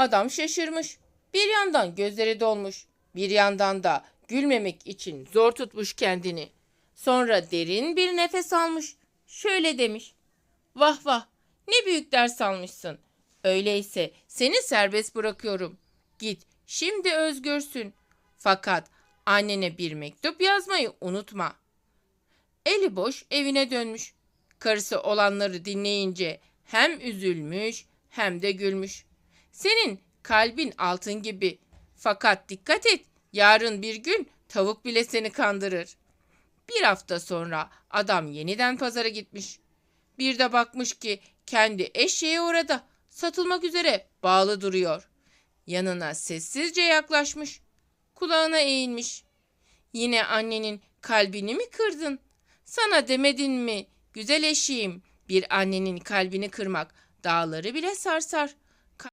Adam şaşırmış. Bir yandan gözleri dolmuş. Bir yandan da gülmemek için zor tutmuş kendini. Sonra derin bir nefes almış. Şöyle demiş. Vah vah ne büyük ders almışsın. Öyleyse seni serbest bırakıyorum. Git şimdi özgürsün. Fakat annene bir mektup yazmayı unutma. Eli boş evine dönmüş. Karısı olanları dinleyince hem üzülmüş hem de gülmüş. Senin kalbin altın gibi. Fakat dikkat et, yarın bir gün tavuk bile seni kandırır. Bir hafta sonra adam yeniden pazara gitmiş. Bir de bakmış ki kendi eşeği orada satılmak üzere bağlı duruyor. Yanına sessizce yaklaşmış. Kulağına eğilmiş. Yine annenin kalbini mi kırdın? Sana demedin mi güzel eşeğim bir annenin kalbini kırmak dağları bile sarsar.